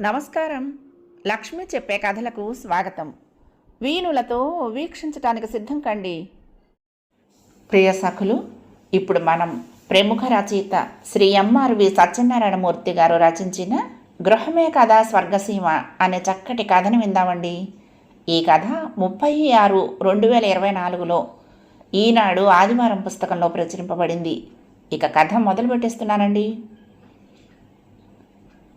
నమస్కారం. లక్ష్మి చెప్పే కథలకు స్వాగతం. వీణులతో వీక్షించటానికి సిద్ధం కండి. ప్రియ సఖులు ఇప్పుడు మనం ప్రముఖ రచయిత శ్రీ ఎంఆర్వి సత్యనారాయణమూర్తి గారు రచించిన గృహమే కథ స్వర్గసీమ అనే చక్కటి కథను విందామండి. ఈ కథ ముప్పై ఆరు రెండు వేల ఇరవై నాలుగులో ఈనాడు ఆదివారం పుస్తకంలో ప్రచురింపబడింది. ఇక కథ మొదలు పెట్టేస్తున్నానండి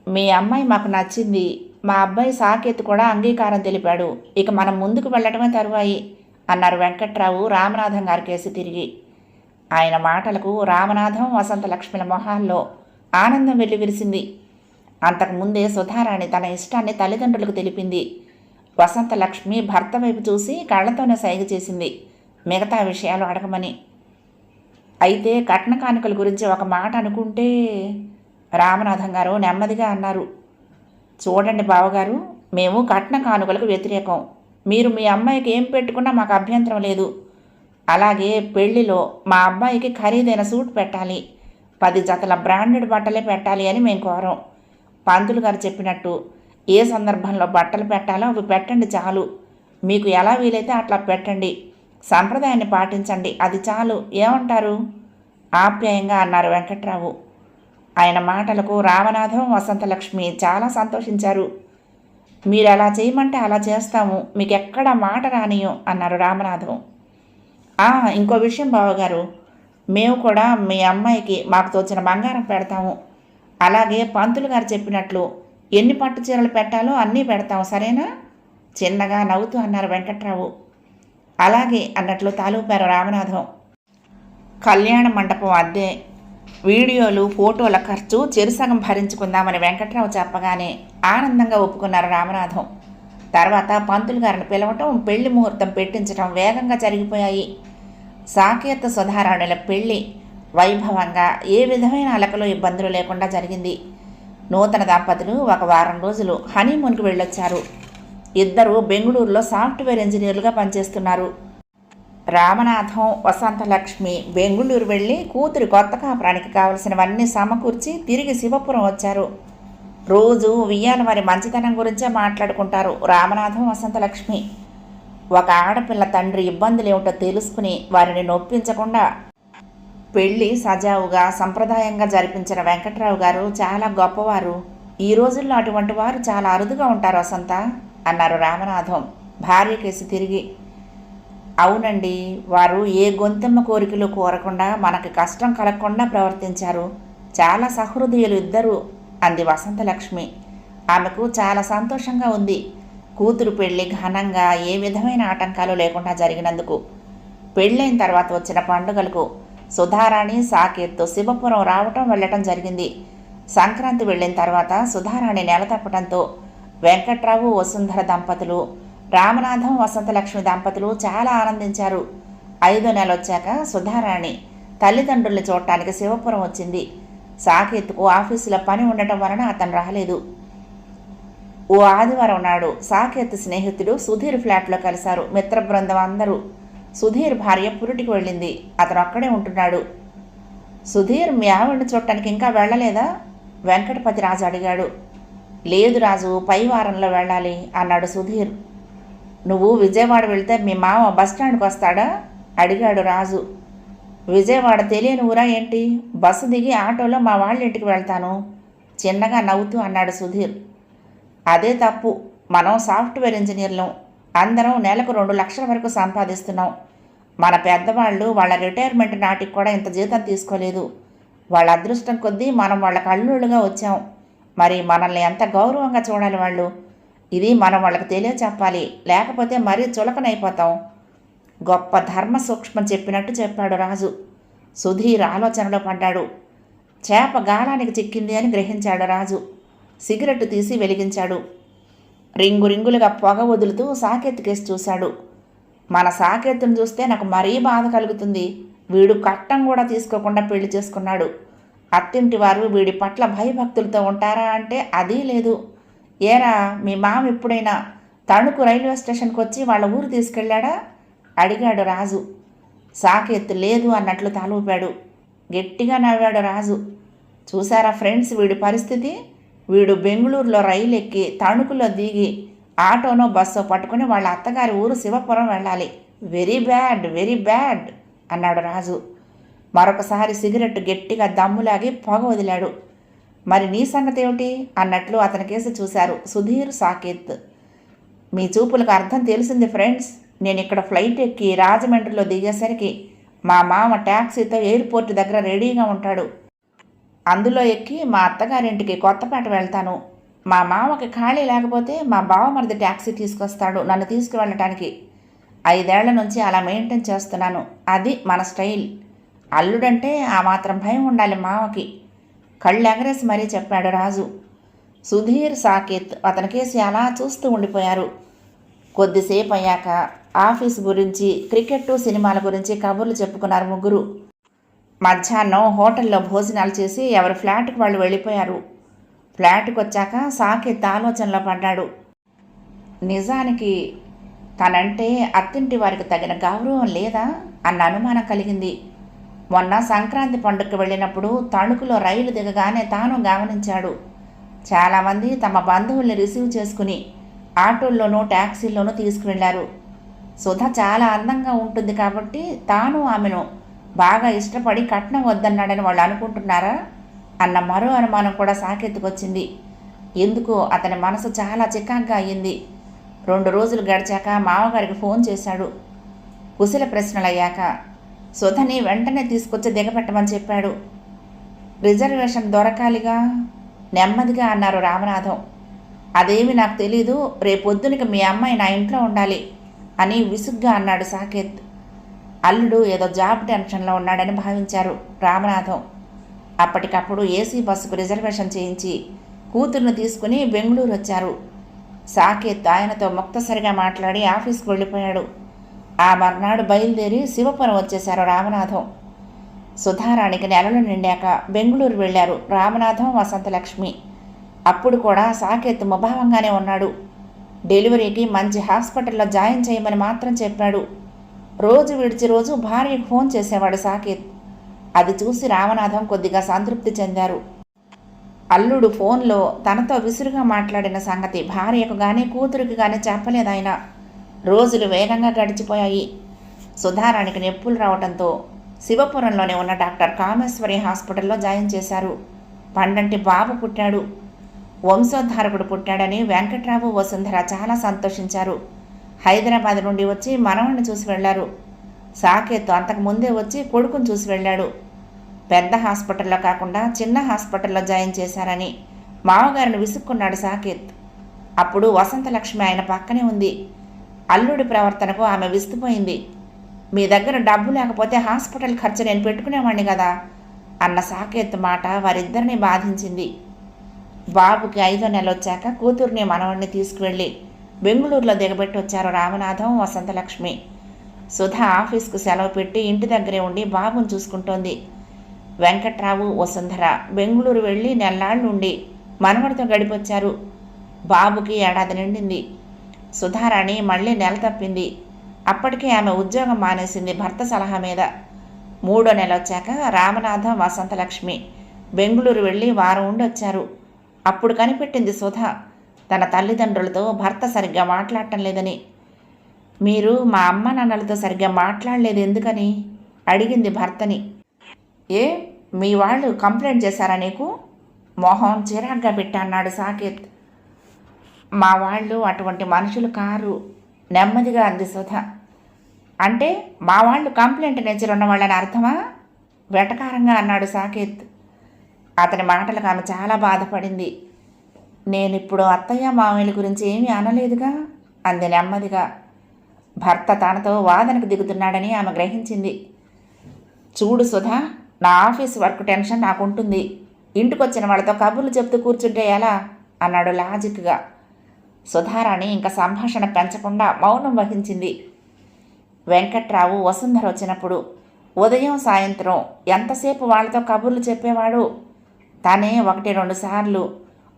మీ అమ్మాయి మాకు నచ్చింది. మా అబ్బాయి సాకేత్ కూడా అంగీకారం తెలిపాడు. ఇక మనం ముందుకు వెళ్ళటమే తరువాయి అన్నారు వెంకట్రావు రామనాథం గారి కేసు తిరిగి. ఆయన మాటలకు రామనాథం వసంత లక్ష్మిల మొహాల్లో ఆనందం వెళ్ళి విరిసింది అంతకుముందే సుధారాణి తన ఇష్టాన్ని తల్లిదండ్రులకు తెలిపింది. వసంత లక్ష్మి భర్త వైపు చూసి కళ్ళతోనే సైగ చేసింది. మిగతా విషయాలు అడగమని. అయితే కట్న కానుకల గురించి ఒక మాట అనుకుంటే రామనాథం గారు నెమ్మదిగా అన్నారు. చూడండి బావగారు మేము కట్న కానుకలకు వ్యతిరేకం. మీరు మీ అమ్మాయికి ఏం పెట్టుకున్నా మాకు అభ్యంతరం లేదు. అలాగే పెళ్ళిలో మా అబ్బాయికి ఖరీదైన సూట్ పెట్టాలి. పది జతల బ్రాండెడ్ బట్టలే పెట్టాలి అని మేము కోరం. పంతులు గారు చెప్పినట్టు ఏ సందర్భంలో బట్టలు పెట్టాలో అవి పెట్టండి చాలు. మీకు ఎలా వీలైతే అట్లా పెట్టండి. సంప్రదాయాన్ని పాటించండి అది చాలు. ఏమంటారు? ఆప్యాయంగా అన్నారు వెంకట్రావు. ఆయన మాటలకు రామనాథం వసంతలక్ష్మి చాలా సంతోషించారు. మీరు అలా చేయమంటే అలా చేస్తాము. మీకు ఎక్కడ మాట రానియో అన్నారు రామనాథం. "ఆ, ఇంకో విషయం బావగారు. మేము కూడా మీ అమ్మాయికి మాకు తోచిన బంగారం పెడతాము. అలాగే పంతులు గారు చెప్పినట్లు ఎన్ని పట్టు చీరలు పెట్టాలో అన్నీ పెడతాము సరేనా చిన్నగా నవ్వుతూ అన్నారు వెంకట్రావు. అలాగే అన్నట్లు తాలూపారు రామనాథం. కళ్యాణ మండపం అద్దె వీడియోలు ఫోటోల ఖర్చు చెరుసగం భరించుకుందామని వెంకట్రావు చెప్పగానే ఆనందంగా ఒప్పుకున్నారు రామనాథం. తర్వాత పంతులు గారిని పిలవటం పెళ్ళి ముహూర్తం పెట్టించటం వేగంగా జరిగిపోయాయి. సాకేత సుధారాణుల పెళ్ళి వైభవంగా ఏ విధమైన అలకలో ఇబ్బందులు లేకుండా జరిగింది. నూతన దంపతులు ఒక వారం రోజులు హనీమూన్కి వెళ్ళొచ్చారు. ఇద్దరు బెంగళూరులో సాఫ్ట్వేర్ ఇంజనీర్లుగా పనిచేస్తున్నారు. రామనాథం వసంతలక్ష్మి బెంగుళూరు వెళ్ళి కూతురి కొత్త కాపురానికి కావలసినవన్నీ సమకూర్చి తిరిగి శివపురం వచ్చారు. రోజు వియ్యాల వారి మంచితనం గురించే మాట్లాడుకుంటారు రామనాథం వసంతలక్ష్మి. ఒక ఆడపిల్ల తండ్రి ఇబ్బందులు ఏమిటో తెలుసుకుని వారిని నొప్పించకుండా పెళ్ళి సజావుగా సంప్రదాయంగా జరిపించిన వెంకట్రావు గారు చాలా గొప్పవారు. ఈ రోజుల్లో అటువంటి వారు చాలా అరుదుగా ఉంటారు వసంత అన్నారు రామనాథం. భార్య కేసు తిరిగి. అవునండి. వారు ఏ గొంతెమ్మ కోరికలు కోరకుండా మనకి కష్టం కలగకుండా ప్రవర్తించారు. చాలా సహృదయులు ఇద్దరు అంది వసంతలక్ష్మి. ఆమెకు చాలా సంతోషంగా ఉంది. కూతురు పెళ్ళి ఘనంగా ఏ విధమైన ఆటంకాలు లేకుండా జరిగినందుకు. పెళ్ళైన తర్వాత వచ్చిన పండుగలకు సుధారాణి సాకేత్తో శివపురం రావటం వెళ్ళటం జరిగింది. సంక్రాంతి వెళ్ళిన తర్వాత సుధారాణి నెల తప్పడంతో వెంకట్రావు వసుంధర దంపతులు రామనాథం వసంతలక్ష్మి దంపతులు చాలా ఆనందించారు. ఐదో నెల వచ్చాక సుధారాణి తల్లిదండ్రుల్ని చూడటానికి శివపురం వచ్చింది. సాకేత్కు ఆఫీసులో పని ఉండటం వలన అతను రాలేదు. ఓ ఆదివారం నాడు సాకేత్ స్నేహితుడు సుధీర్ ఫ్లాట్లో కలిశారు. మిత్ర బృందం అందరూ. సుధీర్ భార్య పురిటికి వెళ్ళింది. అతను అక్కడే ఉంటున్నాడు. సుధీర్ మీ ఆవిడని చూడటానికి ఇంకా వెళ్ళలేదా? వెంకటపతి రాజు అడిగాడు. లేదు రాజు పై వారంలో వెళ్ళాలి అన్నాడు సుధీర్. నువ్వు విజయవాడ వెళ్తే మీ మామ బస్టాండ్కి వస్తాడా? అడిగాడు రాజు. విజయవాడ తెలియని ఊరా ఏంటి? బస్సు దిగి ఆటోలో మా వాళ్ళ ఇంటికి వెళ్తాను. చిన్నగా నవ్వుతూ అన్నాడు సుధీర్. అదే తప్పు. మనం సాఫ్ట్వేర్ ఇంజనీర్లం. అందరం నెలకు రెండు లక్షల వరకు సంపాదిస్తున్నాం. మన పెద్దవాళ్ళు వాళ్ళ రిటైర్మెంట్ నాటికి కూడా ఇంత జీతం తీసుకోలేదు. వాళ్ళ అదృష్టం కొద్దీ మనం వాళ్ళ కళ్ళుళ్ళుగా వచ్చాం. మరి మనల్ని ఎంత గౌరవంగా చూడాలి వాళ్ళు? ఇది మనం వాళ్ళకి తెలియచెప్పాలి. లేకపోతే మరీ చులకనైపోతాం. గొప్ప ధర్మ సూక్ష్మం చెప్పినట్టు చెప్పాడు రాజు. సుధీర్ ఆలోచనలో పడ్డాడు. చేప గాలానికి చిక్కింది అని గ్రహించాడు రాజు. సిగరెట్ తీసి వెలిగించాడు. రింగు రింగులుగా పొగ వదులుతూ సాకెత్తికేసి చూశాడు. మన సాకెత్తును చూస్తే నాకు మరీ బాధ కలుగుతుంది. వీడు కట్టం కూడా తీసుకోకుండా పెళ్ళి చేసుకున్నాడు. అత్తింటి వారు వీడి పట్ల భయభక్తులతో ఉంటారా అంటే అదీ లేదు. ఏరా మీ మామ ఎప్పుడైనా తణుకు రైల్వే స్టేషన్కి వచ్చి వాళ్ళ ఊరు తీసుకెళ్ళాడా? అడిగాడు రాజు. సాకెత్తు లేదు అన్నట్లు తలూపాడు. గట్టిగా నవ్వాడు రాజు. చూసారా ఫ్రెండ్స్ వీడి పరిస్థితి? వీడు బెంగళూరులో రైలు ఎక్కి తణుకులో దిగి ఆటోనో బస్సో పట్టుకుని వాళ్ళ అత్తగారి ఊరు శివపురం వెళ్ళాలి. వెరీ బ్యాడ్ వెరీ బ్యాడ్ అన్నాడు రాజు. మరొకసారి సిగరెట్ గట్టిగా దమ్ములాగి పొగ వదిలాడు. మరి నీ సంగతి ఏమిటి? అన్నట్లు అతని కేసు చూశారు సుధీర్ సాకేత్. మీ చూపులకు అర్థం తెలిసింది ఫ్రెండ్స్. నేను ఇక్కడ ఫ్లైట్ ఎక్కి రాజమండ్రిలో దిగేసరికి మా మామ ట్యాక్సీతో ఎయిర్పోర్ట్ దగ్గర రెడీగా ఉంటాడు. అందులో ఎక్కి మా అత్తగారింటికి కొత్తపేట వెళ్తాను. మా మామకి ఖాళీ లేకపోతే మా బావమరిది ట్యాక్సీ తీసుకొస్తాడు నన్ను తీసుకువెళ్ళటానికి. ఐదేళ్ళ నుంచి అలా మెయింటైన్ చేస్తున్నాను. అది మన స్టైల్. అల్లుడంటే ఆ మాత్రం భయం ఉండాలి మామకి. కళ్ళెగరేసి మరీ చెప్పాడు రాజు. సుధీర్ సాకేత్ అతనికేసి అలా చూస్తూ ఉండిపోయారు. కొద్దిసేపు అయ్యాక ఆఫీస్ గురించి క్రికెట్ సినిమాల గురించి కబుర్లు చెప్పుకున్నారు ముగ్గురు. మధ్యాహ్నం హోటల్లో భోజనాలు చేసి ఎవరి ఫ్లాట్కి వాళ్ళు వెళ్ళిపోయారు. ఫ్లాట్కి వచ్చాక సాకేత్ ఆలోచనలో పడ్డాడు. నిజానికి తనంటే అత్తింటి వారికి తగిన గౌరవం లేదా అన్న అనుమానం కలిగింది. మొన్న సంక్రాంతి పండుగకు వెళ్ళినప్పుడు తణుకులో రైలు దిగగానే తాను గమనించాడు. చాలామంది తమ బంధువుల్ని రిసీవ్ చేసుకుని ఆటోల్లోనూ ట్యాక్సీల్లోనూ తీసుకువెళ్ళారు. సుధ చాలా అందంగా ఉంటుంది కాబట్టి తాను ఆమెను బాగా ఇష్టపడి కట్నం వద్దన్నాడని వాళ్ళు అనుకుంటున్నారా? అన్న మరో అనుమానం కూడా సాకెత్తుకొచ్చింది. ఎందుకో అతని మనసు చాలా చికాగ్గా అయ్యింది. రెండు రోజులు గడిచాక మామగారికి ఫోన్ చేశాడు. కుశల ప్రశ్నలయ్యాక సుధని వెంటనే తీసుకొచ్చి దిగపెట్టమని చెప్పాడు. రిజర్వేషన్ దొరకాలిగా? నెమ్మదిగా అన్నారు రామనాథం. అదేమి నాకు తెలీదు రేపొద్దునికి మీ అమ్మాయి నా ఇంట్లో ఉండాలి అని విసుగ్గా అన్నాడు సాకేత్. అల్లుడు ఏదో జాబ్ టెన్షన్లో ఉన్నాడని భావించారు రామనాథం. అప్పటికప్పుడు ఏసీ బస్సుకు రిజర్వేషన్ చేయించి కూతుర్ను తీసుకుని బెంగళూరు వచ్చారు. సాకేత్ ఆయనతో ముక్తసరిగా మాట్లాడి ఆఫీస్కి వెళ్ళిపోయాడు. ఆ మర్నాడు బయలుదేరి శివపురం వచ్చేశారు రామనాథం. సుధారాణికి నెలలు నిండాక బెంగళూరు వెళ్ళారు రామనాథం వసంతలక్ష్మి. అప్పుడు కూడా సాకేత్ ముభావంగానే ఉన్నాడు. డెలివరీకి మంచి హాస్పిటల్లో జాయిన్ చేయమని మాత్రం చెప్పాడు. రోజు విడిచి రోజు భార్యకు ఫోన్ చేసేవాడు సాకేత్. అది చూసి రామనాథం కొద్దిగా సంతృప్తి చెందారు. అల్లుడు ఫోన్లో తనతో విసురుగా మాట్లాడిన సంగతి భార్యకు కానీ కూతురికి కానీ చెప్పలేదైనా రోజులు వేగంగా గడిచిపోయాయి. సుధారానికి నొప్పులు రావడంతో శివపురంలోనే ఉన్న డాక్టర్ కామేశ్వరి హాస్పిటల్లో జాయిన్ చేశారు. పండంటి బాబు పుట్టాడు. వంశోద్ధారకుడు పుట్టాడని వెంకట్రావు వసుంధర చాలా సంతోషించారు. హైదరాబాద్ నుండి వచ్చి మనవణ్ణి చూసి వెళ్ళారు సాకేత్ అంతకు ముందే వచ్చి కొడుకుని చూసి వెళ్ళాడు పెద్ద హాస్పిటల్లో కాకుండా చిన్న హాస్పిటల్లో జాయిన్ చేశారని మామగారిని విసుక్కున్నాడు సాకేత్. అప్పుడు వసంతలక్ష్మి ఆయన పక్కనే ఉంది. అల్లుడి ప్రవర్తనకు ఆమె విస్తుపోయింది. మీ దగ్గర డబ్బు లేకపోతే హాస్పిటల్ ఖర్చు నేను పెట్టుకునేవాడిని కదా అన్న సాకేత్ మాట వారిద్దరిని బాధించింది. బాబుకి ఐదో నెల వచ్చాక కూతుర్ని మనవడిని తీసుకువెళ్ళి బెంగళూరులో దిగబెట్టి వచ్చారు రామనాథం వసంతలక్ష్మి. సుధ ఆఫీస్కు సెలవు పెట్టి ఇంటి దగ్గరే ఉండి బాబుని చూసుకుంటోంది. వెంకట్రావు వసుంధర బెంగళూరు వెళ్ళి నెల్లాళ్ళు ఉండి మనవడితో గడిపొచ్చారు. బాబుకి ఏడాది నిండింది. సుధారాణి మళ్ళీ నెల తప్పింది. అప్పటికే ఆమె ఉద్యోగం మానేసింది భర్త సలహా మీద. మూడో నెల వచ్చాక రామనాథం వసంతలక్ష్మి బెంగళూరు వెళ్ళి వారం ఉండి వచ్చారు. అప్పుడు కనిపెట్టింది సుధ. తన తల్లిదండ్రులతో భర్త సరిగ్గా మాట్లాడటం లేదని. మీరు మా అమ్మ నాన్నలతో సరిగ్గా మాట్లాడలేదు ఎందుకని? అడిగింది భర్తని. ఏ మీ వాళ్ళు కంప్లైంట్ చేశారా నీకు? మొహం చిరాగ్గా పెట్టా అన్నాడు సాకేత్. మా వాళ్ళు అటువంటి మనుషులు కారు నెమ్మదిగా అంది సుధ. అంటే మా వాళ్ళు కంప్లైంట్ నేచర్ ఉన్న వాళ్ళని అర్థమా? వెటకారంగా అన్నాడు సాకేత్. అతని మాటలకు ఆమె చాలా బాధపడింది. నేను ఇప్పుడు అత్తయ్య మామయ్యల గురించి ఏమీ అనలేదుగా? అంది నెమ్మదిగా. భర్త తనతో వాదనకు దిగుతున్నాడని ఆమె గ్రహించింది. చూడు సుధా నా ఆఫీస్ వర్క్ టెన్షన్ నాకుంటుంది. ఇంటికొచ్చిన వాళ్ళతో కబుర్లు చెప్తూ కూర్చుంటే ఎలా? అన్నాడు లాజిక్గా. సుధారాణి ఇంకా సంభాషణ పెంచకుండా మౌనం వహించింది. వెంకట్రావు వసుంధర వచ్చినప్పుడు ఉదయం సాయంత్రం ఎంతసేపు వాళ్ళతో కబుర్లు చెప్పేవాడు? తనే ఒకటి రెండు సార్లు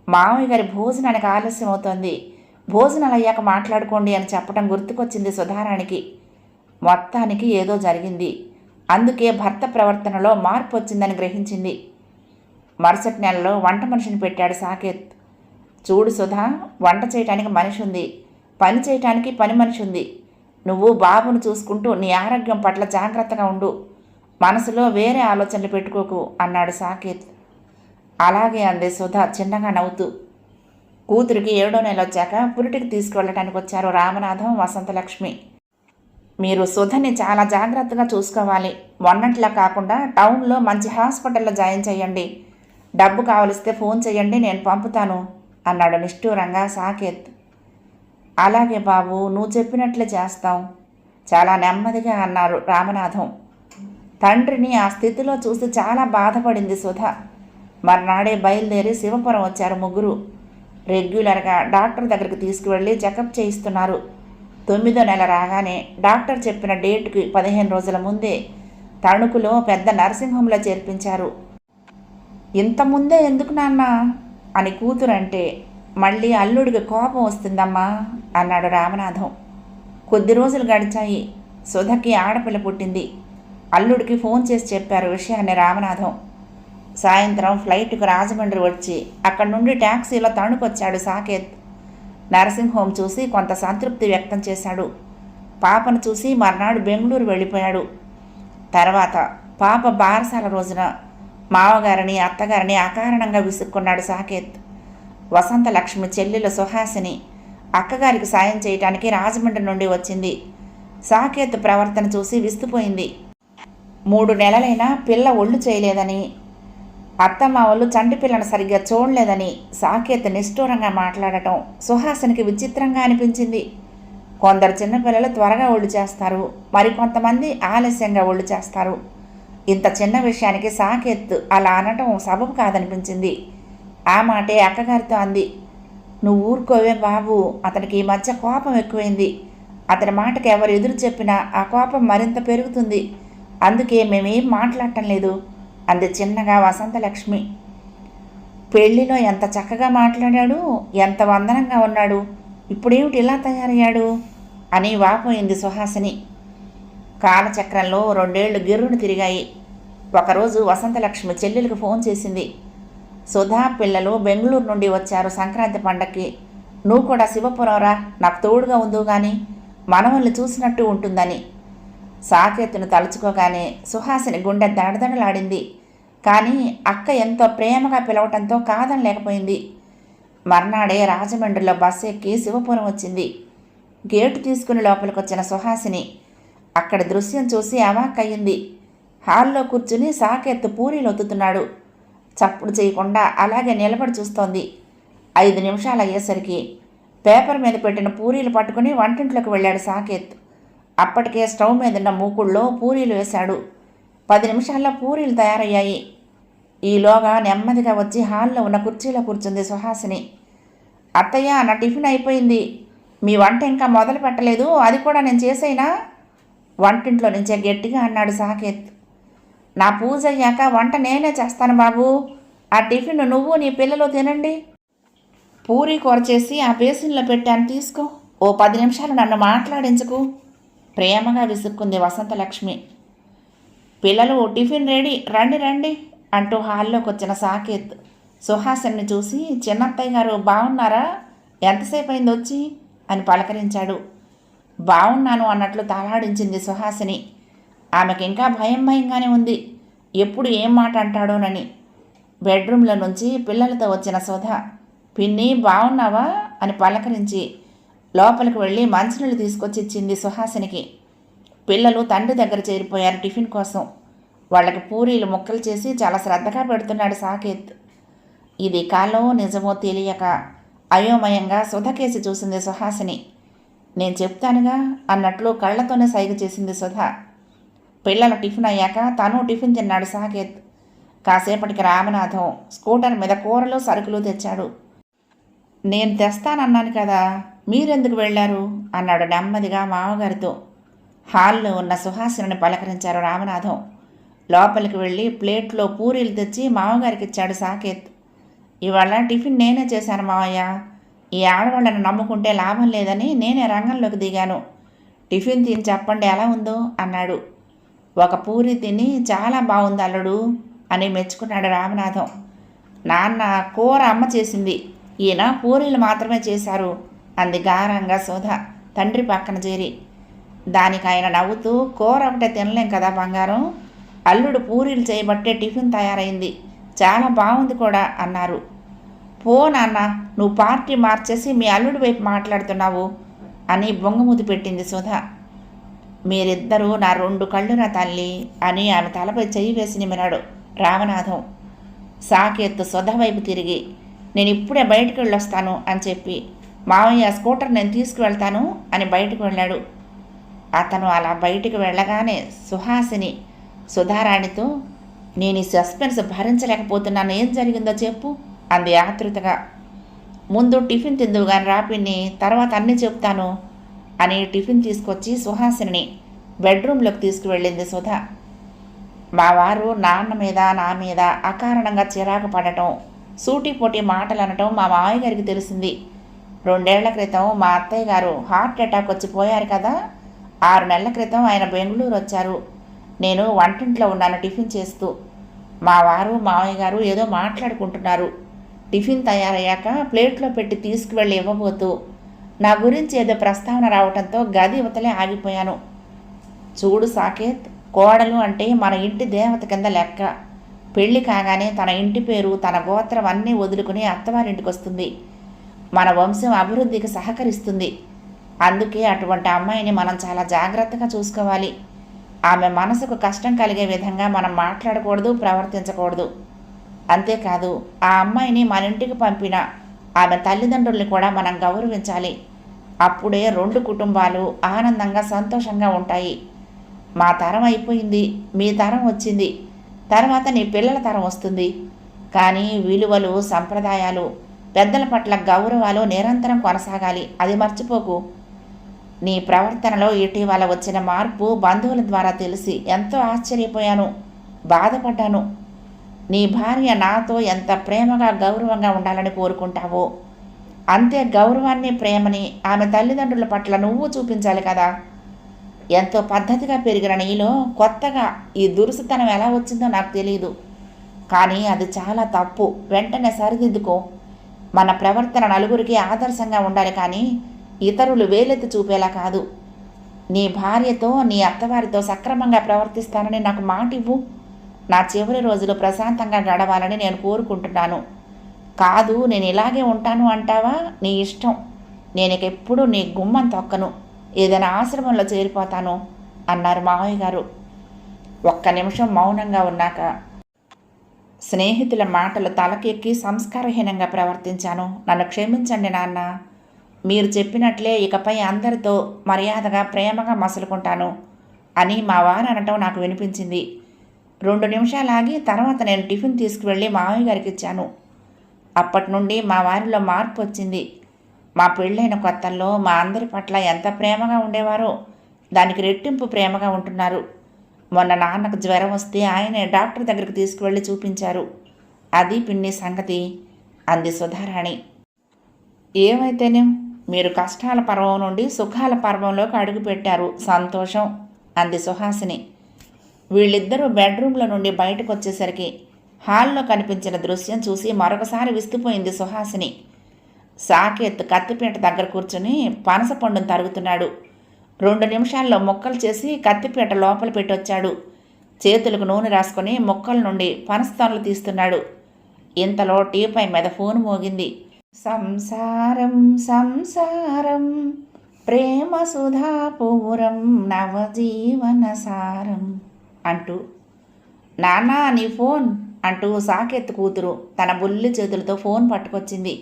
మామయ్య గారి భోజనానికి ఆలస్యం అవుతోంది. భోజనాలు అయ్యాక మాట్లాడుకోండి అని చెప్పడం గుర్తుకొచ్చింది సుధారానికి మొత్తానికి ఏదో జరిగింది. అందుకే భర్త ప్రవర్తనలో మార్పు వచ్చిందని గ్రహించింది. మరుసటి నెలలో వంట మనిషిని పెట్టాడు సాకేత్. చూడు సుధా వంట చేయటానికి మనిషి ఉంది పని చేయటానికి పని మనిషి ఉంది నువ్వు బాబును చూసుకుంటూ నీ ఆరోగ్యం పట్ల జాగ్రత్తగా ఉండు. మనసులో వేరే ఆలోచనలు పెట్టుకోకు అన్నాడు సాకేత్. అలాగే అంది సుధా చిన్నగా నవ్వుతూ. కూతురికి ఏడో నెల వచ్చాక పురిటికి తీసుకువెళ్ళటానికి వచ్చారు రామనాథం వసంతలక్ష్మి. మీరు సుధని చాలా జాగ్రత్తగా చూసుకోవాలి. మొన్నట్లా కాకుండా టౌన్లో మంచి హాస్పిటల్లో జాయిన్ చేయండి. డబ్బు కావలిస్తే ఫోన్ చేయండి నేను పంపుతాను. అన్నాడు నిష్ఠూరంగా సాకేత్. అలాగే బాబు నువ్వు చెప్పినట్లే చేస్తాం. చాలా నెమ్మదిగా అన్నారు రామనాథం. తండ్రిని ఆ స్థితిలో చూసి చాలా బాధపడింది సుధ. మర్నాడే బయలుదేరి శివపురం వచ్చారు ముగ్గురు. రెగ్యులర్గా డాక్టర్ దగ్గరికి తీసుకువెళ్ళి చెకప్ చేయిస్తున్నారు. తొమ్మిదో నెల రాగానే డాక్టర్ చెప్పిన డేట్కి పదిహేను రోజుల ముందే తణుకులో పెద్ద నర్సింగ్ చేర్పించారు. ఇంత ముందే ఎందుకు నాన్న? అని కూతురంటే మళ్ళీ అల్లుడికి కోపం వస్తుందమ్మా అన్నాడు రామనాథం. కొద్ది రోజులు గడిచాయి. సుధకి ఆడపిల్ల పుట్టింది. అల్లుడికి ఫోన్ చేసి చెప్పారు విషయాన్ని రామనాథం. సాయంత్రం ఫ్లైట్కు రాజమండ్రి వచ్చి అక్కడి నుండి ట్యాక్సీలో తణుకొచ్చాడు సాకేత్. నర్సింగ్ హోమ్ చూసి కొంత సంతృప్తి వ్యక్తం చేశాడు. పాపను చూసి మర్నాడు బెంగళూరు వెళ్ళిపోయాడు. తర్వాత పాప బారసాల రోజున మావగారిని అత్తగారిని అకారణంగా విసుక్కున్నాడు సాకేత్. వసంత లక్ష్మి చెల్లెలు సుహాసిని అక్కగారికి సాయం చేయటానికి రాజమండ్రి నుండి వచ్చింది. సాకేత్ ప్రవర్తన చూసి విస్తుపోయింది. మూడు నెలలైనా పిల్ల ఒళ్ళు చేయలేదని అత్తమావలు చంటి పిల్లను సరిగ్గా చూడలేదని సాకేత్ నిష్ఠూరంగా మాట్లాడటం సుహాసినికి విచిత్రంగా అనిపించింది. కొందరు చిన్నపిల్లలు త్వరగా ఒళ్ళు చేస్తారు మరికొంతమంది ఆలస్యంగా ఒళ్ళు చేస్తారు. ఇంత చిన్న విషయానికి సాకెత్తు అలా అనటం సబబు కాదనిపించింది. ఆ మాటే అక్కగారితో అంది. నువ్వు ఊరుకోవే బాబు అతనికి ఈ మధ్య కోపం ఎక్కువైంది. అతని మాటకి ఎవరు ఎదురు చెప్పినా ఆ కోపం మరింత పెరుగుతుంది. అందుకే మేమేం మాట్లాడటం లేదు అంది చిన్నగా వసంతలక్ష్మి. పెళ్ళిలో ఎంత చక్కగా మాట్లాడాడు ఎంత వందనంగా ఉన్నాడు ఇప్పుడేమిటి ఇలా తయారయ్యాడు? అని వాపోయింది సుహాసిని. కాలచక్రంలో రెండేళ్ళు గిర్రును తిరిగాయి. ఒకరోజు వసంతలక్ష్మి చెల్లెలకు ఫోన్ చేసింది. సుధా పిల్లలు బెంగళూరు నుండి వచ్చారు సంక్రాంతి పండక్కి. నువ్వు కూడా శివపురం రా నాకు తోడుగా ఉందో కానీ మనవల్ని చూసినట్టు ఉంటుందని. సాకేతును తలుచుకోగానే సుహాసిని గుండె దడదడలాడింది. కానీ అక్క ఎంతో ప్రేమగా పిలవటంతో కాదనలేకపోయింది. మర్నాడే రాజమండ్రిలో బస్సు ఎక్కి శివపురం వచ్చింది. గేటు తీసుకుని లోపలికి వచ్చిన సుహాసిని అక్కడ దృశ్యం చూసి అవాక్కయ్యింది. హాల్లో కూర్చుని సాకేత్తు పూరీలు ఒత్తుతున్నాడు. చప్పుడు చేయకుండా అలాగే నిలబడి చూస్తోంది. ఐదు నిమిషాలు అయ్యేసరికి పేపర్ మీద పెట్టిన పూరీలు పట్టుకుని వంటింట్లోకి వెళ్ళాడు సాకేత్. అప్పటికే స్టవ్ మీద ఉన్న మూకుళ్ళలో పూరీలు వేశాడు. పది నిమిషాల్లో పూరీలు తయారయ్యాయి. ఈలోగా నెమ్మదిగా వచ్చి హాల్లో ఉన్న కుర్చీలో కూర్చుంది సుహాసిని. అత్తయ్య నా టిఫిన్ అయిపోయింది. మీ వంట ఇంకా మొదలు పెట్టలేదు. అది కూడా నేను చేసేనా? వంటింట్లో నుంచే గట్టిగా అన్నాడు సాకేత్. నా పూజ అయ్యాక వంట నేనే చేస్తాను బాబు. ఆ టిఫిన్ నువ్వు నీ పిల్లలు తినండి. పూరి కూర చేసి ఆ బేసిన్లో పెట్టాను తీసుకో. ఓ పది నిమిషాలు నన్ను మాట్లాడించకు. ప్రేమగా విసుక్కుంది వసంతలక్ష్మి పిల్లలు టిఫిన్ రెడీ రండి రండి అంటూ హాల్లోకి వచ్చిన సాకేత్. సుహాసన్ని చూసి చిన్నత్తయ్య గారు బాగున్నారా ఎంతసేపు అయింది వచ్చి అని పలకరించాడు. బాగున్నాను అన్నట్లు తలాడించింది సుహాసిని. ఆమెకి ఇంకా భయం భయంగానే ఉంది. ఎప్పుడు ఏం మాట అంటాడోనని బెడ్రూమ్లో నుంచి పిల్లలతో వచ్చిన సుధ పిన్ని బాగున్నావా అని పలకరించి లోపలికి వెళ్ళి మంచినీళ్ళు తీసుకొచ్చి ఇచ్చింది సుహాసినికి. పిల్లలు తండ్రి దగ్గర చేరిపోయారు టిఫిన్ కోసం. వాళ్ళకి పూరీలు ముక్కలు చేసి చాలా శ్రద్ధగా పెడుతున్నాడు సాకేత్. ఇది కాలో నిజమో తెలియక అయోమయంగా సుధకేసి చూసింది సుహాసిని. నేను చెప్తానుగా అన్నట్లు కళ్ళతోనే సైగ చేసింది సుధ. పిల్లల టిఫిన్ అయ్యాక తను టిఫిన్ తిన్నాడు సాకేత్. కాసేపటికి రామనాథం స్కూటర్ మీద కూరలు సరుకులు తెచ్చాడు. నేను తెస్తానన్నాను కదా మీరెందుకు వెళ్ళారు? అన్నాడు నెమ్మదిగా మామగారితో. హాల్లో ఉన్న సుహాసిని పలకరించారు రామనాథం. లోపలికి వెళ్ళి ప్లేట్లో పూరీలు తెచ్చి మామగారికి ఇచ్చాడు సాకేత్. ఇవాళ టిఫిన్ నేనే చేశాను మావయ్య. ఈ ఆడవాళ్ళని నమ్ముకుంటే లాభం లేదని నేనే రంగంలోకి దిగాను. టిఫిన్ తిని చెప్పండి ఎలా ఉందో అన్నాడు. ఒక పూరి తిని చాలా బాగుంది అల్లుడు అని మెచ్చుకున్నాడు రామనాథం. నాన్న కూర అమ్మ చేసింది. ఈయన పూరీలు మాత్రమే చేశారు అంది గారంగా సుధ తండ్రి పక్కన చేరి. దానికి ఆయన నవ్వుతూ కూర ఒకటే తినలేం కదా బంగారం? అల్లుడు పూరీలు చేయబట్టే టిఫిన్ తయారైంది. చాలా బాగుంది కూడా అన్నారు. పో నాన్న నువ్వు పార్టీ మార్చేసి మీ అల్లుడి వైపు మాట్లాడుతున్నావు అని బొంగముది పెట్టింది సుధ. మీరిద్దరూ నా రెండు కళ్ళు నా తల్లి అని ఆమె తలపై చెయ్యి వేసి నిమిరాడు రామనాథం. సాకేత్తు సుధ వైపు తిరిగి నేను ఇప్పుడే బయటకు వెళ్ళొస్తాను అని చెప్పి మావయ్య స్కూటర్ నేను తీసుకువెళ్తాను అని బయటకు వెళ్ళాడు. అతను అలా బయటికి వెళ్ళగానే సుహాసిని సుధారాణితో నేను ఈ సస్పెన్స్ భరించలేకపోతున్నాను ఏం జరిగిందో చెప్పు. అంది ఆతృతగా ముందు టిఫిన్ తిందువు కానీ రాపిన్ని తర్వాత అన్ని చెప్తాను అని టిఫిన్ తీసుకొచ్చి సుహాసిని బెడ్రూమ్లోకి తీసుకువెళ్ళింది సుధా. మా వారు నాన్న మీద నా మీద అకారణంగా చిరాకు పడటం సూటిపోటి మాటలు అనటం మా మావయ్య గారికి తెలిసింది. రెండేళ్ళ క్రితం మా అత్తయ్య గారు హార్ట్ అటాక్ వచ్చి పోయారు కదా ఆరు నెలల క్రితం ఆయన బెంగళూరు వచ్చారు. నేను వంటింట్లో ఉన్నాను టిఫిన్ చేస్తూ. మా వారు మావయ్య గారు ఏదో మాట్లాడుకుంటున్నారు. టిఫిన్ తయారయ్యాక ప్లేట్లో పెట్టి తీసుకువెళ్ళి ఇవ్వబోతూ నా గురించి ఏదో ప్రస్తావన రావడంతో గది ఇవతలే ఆగిపోయాను. చూడు సాకేత్ కోడలు అంటే మన ఇంటి దేవత కింద లెక్క. పెళ్ళి కాగానే తన ఇంటి పేరు తన గోత్రం అన్నీ వదులుకుని అత్తవారింటికి వస్తుంది మన వంశం అభివృద్ధికి సహకరిస్తుంది. అందుకే అటువంటి అమ్మాయిని మనం చాలా జాగ్రత్తగా చూసుకోవాలి. ఆమె మనసుకు కష్టం కలిగే విధంగా మనం మాట్లాడకూడదు ప్రవర్తించకూడదు. అంతేకాదు ఆ అమ్మాయిని మన ఇంటికి పంపిన ఆమె తల్లిదండ్రుల్ని కూడా మనం గౌరవించాలి. అప్పుడే రెండు కుటుంబాలు ఆనందంగా సంతోషంగా ఉంటాయి. మా తరం అయిపోయింది మీ తరం వచ్చింది. తర్వాత నీ పిల్లల తరం వస్తుంది. కానీ విలువలు సంప్రదాయాలు పెద్దల పట్ల గౌరవాలు నిరంతరం కొనసాగాలి. అది మర్చిపోకు. నీ ప్రవర్తనలో ఇటీవల వచ్చిన మార్పు బంధువుల ద్వారా తెలిసి ఎంతో ఆశ్చర్యపోయాను బాధపడ్డాను. నీ భార్య నాతో ఎంత ప్రేమగా గౌరవంగా ఉండాలని కోరుకుంటావో అంతే గౌరవాన్ని ప్రేమని ఆమె తల్లిదండ్రుల పట్ల నువ్వు చూపించాలి కదా. ఎంతో పద్ధతిగా పెరిగిన నీలో కొత్తగా ఈ దురుసుతనం ఎలా వచ్చిందో నాకు తెలియదు కానీ అది చాలా తప్పు. వెంటనే సరిదిద్దుకో. మన ప్రవర్తన నలుగురికి ఆదర్శంగా ఉండాలి కానీ ఇతరులు వేలెత్తి చూపేలా కాదు. నీ భార్యతో నీ అత్తవారితో సక్రమంగా ప్రవర్తిస్తానని నాకు మాట ఇవ్వు నా చివరి రోజులు ప్రశాంతంగా గడవాలని నేను కోరుకుంటున్నాను. కాదు నేను ఇలాగే ఉంటాను అంటావా? నీ ఇష్టం. నేను ఎప్పుడూ నీ గుమ్మం తొక్కను. ఏదైనా ఆశ్రమంలో చేరిపోతాను అన్నారు మావయ్య గారు. ఒక్క నిమిషం మౌనంగా ఉన్నాక స్నేహితుల మాటలు తలకెక్కి సంస్కారహీనంగా ప్రవర్తించాను. నన్ను క్షమించండి నాన్న. మీరు చెప్పినట్లే ఇకపై అందరితో మర్యాదగా ప్రేమగా మసులుకుంటాను అని మా వారు అనటం నాకు వినిపించింది. రెండు నిమిషాలు ఆగి తర్వాత నేను టిఫిన్ తీసుకువెళ్ళి మామయ్య గారికి ఇచ్చాను. అప్పటి నుండి మా వారిలో మార్పు వచ్చింది. మా పెళ్ళైన కొత్తల్లో మా అందరి పట్ల ఎంత ప్రేమగా ఉండేవారో దానికి రెట్టింపు ప్రేమగా ఉంటున్నారు. మొన్న నాన్నకు జ్వరం వస్తే ఆయనే డాక్టర్ దగ్గరికి తీసుకువెళ్ళి చూపించారు. అది పిన్ని సంగతి అంది సుధారాణి. ఏమైతేనే మీరు కష్టాల పర్వం నుండి సుఖాల పర్వంలోకి అడుగుపెట్టారు. సంతోషం అంది సుహాసిని. వీళ్ళిద్దరూ బెడ్రూమ్లో నుండి బయటకు వచ్చేసరికి హాల్లో కనిపించిన దృశ్యం చూసి మరొకసారి విస్తుపోయింది సుహాసిని. సాకేత్ కత్తిపీట దగ్గర కూర్చుని పనస పండును తరుగుతున్నాడు. రెండు నిమిషాల్లో ముక్కలు చేసి కత్తిపీట లోపల పెట్టొచ్చాడు. చేతులకు నూనె రాసుకొని ముక్కల నుండి పనస్తోనలు తీస్తున్నాడు. ఇంతలో టీపై మీద ఫోన్ మోగింది. సంసారం సంసారం ప్రేమ సుధాపూరం నవజీవన సారం. అంటూ నాన్న నీ ఫోన్ అంటూ సాకెత్తు కూతురు తన బుల్లి చేతులతో ఫోన్ పట్టుకొచ్చింది.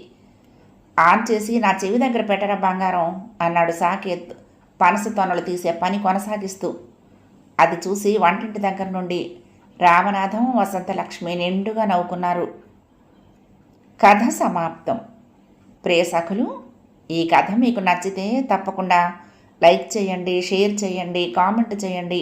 ఆన్ చేసి నా చెవి దగ్గర పెట్టరా బంగారం అన్నాడు సాకేత్ పనస తొనలు తీసే పని కొనసాగిస్తూ. అది చూసి వంటింటి దగ్గర నుండి రామనాథం వసంతలక్ష్మి నిండుగా నవ్వుకున్నారు. కథ సమాప్తం. ప్రేసకులు ఈ కథ మీకు నచ్చితే తప్పకుండా లైక్ చేయండి షేర్ చేయండి కామెంట్ చేయండి.